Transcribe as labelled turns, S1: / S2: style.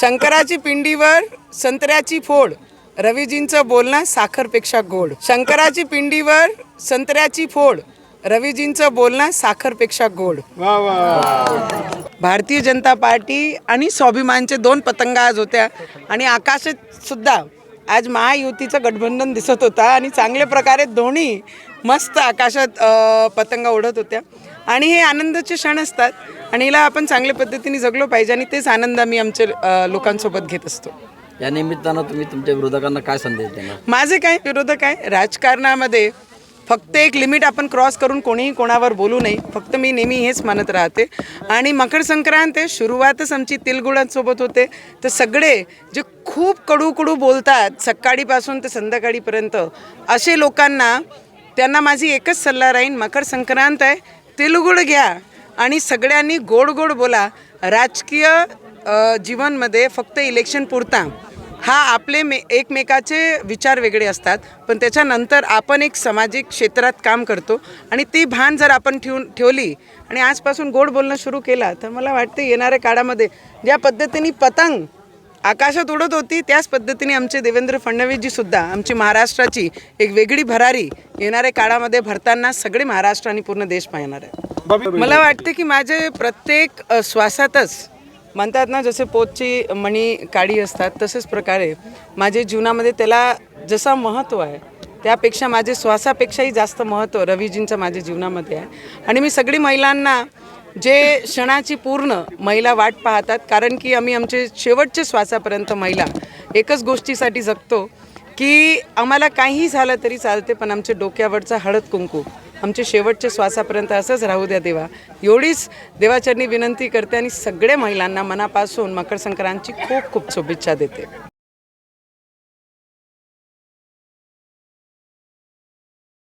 S1: शंकराची पिंडीवर संत्र्याची फोड रविजींचं बोलणं साखरपेक्षा गोड. शंकराची पिंडीवर संत्र्याची फोड रविजींचं बोलणं साखरपेक्षा गोड.
S2: वा वा
S1: भारतीय जनता पार्टी आणि स्वाभिमानचे दोन पतंगा आज होत्या. आणि आकाशात सुद्धा आज महायुतीचं गठबंधन दिसत होता आणि चांगल्या प्रकारे दोन्ही मस्त आकाशात पतंगा उडत होत्या. आणि हे आनंदाचे क्षण असतात. आणि हिला आपण चांगल्या पद्धतीने जगलो पाहिजे आणि तेच आनंद आम्ही आमच्या लोकांसोबत घेत असतो.
S3: या निमित्तानं तुम्ही तुमच्या विरोधकांना काय संदेश देणार?
S1: माझे काय विरोधक आहे? राजकारणामध्ये फक्त एक लिमिट आपण क्रॉस करून कोणीही कोणावर बोलू नये. फक्त मी नेहमी हेच मानत राहते. आणि मकर संक्रांत आहे सुरुवातच आमची तिलगुळांसोबत होते. तर सगळे जे खूप कडू कडू बोलतात सकाळीपासून ते संध्याकाळीपर्यंत असे लोकांना त्यांना माझी एकच सल्ला राहीन मकर संक्रांत आहे तिलगुळ घ्या आणि सगळ्यांनी गोड गोड बोला. राजकीय जीवनमध्ये फक्त इलेक्शन पुरता. हा आपले मे एकमेकाचे विचार वेगळे असतात पण त्याच्यानंतर आपण एक सामाजिक क्षेत्रात काम करतो आणि ती भान जर आपण ठेवून ठेवली आणि आजपासून गोड बोलणं सुरू केला तर मला वाटतं येणाऱ्या काळामध्ये ज्या पद्धतीने पतंग आकाशात उडत होती त्याच पद्धतीने आमचे देवेंद्र फडणवीसजी सुद्धा आमची महाराष्ट्राची एक वेगळी भरारी येणाऱ्या काळामध्ये भरताना सगळे महाराष्ट्र आणि पूर्ण देश पाहणार आहे. मला वाटते की माझे प्रत्येक श्वासातच म्हणतात ना जसे पोतची मणी काडी असतात तसेच प्रकारे माझ्या जीवनामध्ये त्याला जसा महत्त्व आहे त्यापेक्षा माझे श्वासापेक्षाही जास्त महत्त्व रवीजींचं माझ्या जीवनामध्ये आहे. आणि मी सगळी महिलांना जे क्षणाची पूर्ण महिला वाट पाहतात कारण की आम्ही आमचे शेवटच्या श्वासापर्यंत महिला एकच गोष्टीसाठी जगतो की आम्हाला काहीही झालं तरी चालते पण आमच्या डोक्यावरचा हळद कुंकू आमचे शेवटच्या श्वासापर्यंत असंच राहू द्या देवा. एवढीच देवाचरणी विनंती करते आणि सगळ्या महिलांना मनापासून मकर संक्रांतची खूप खूप शुभेच्छा देते.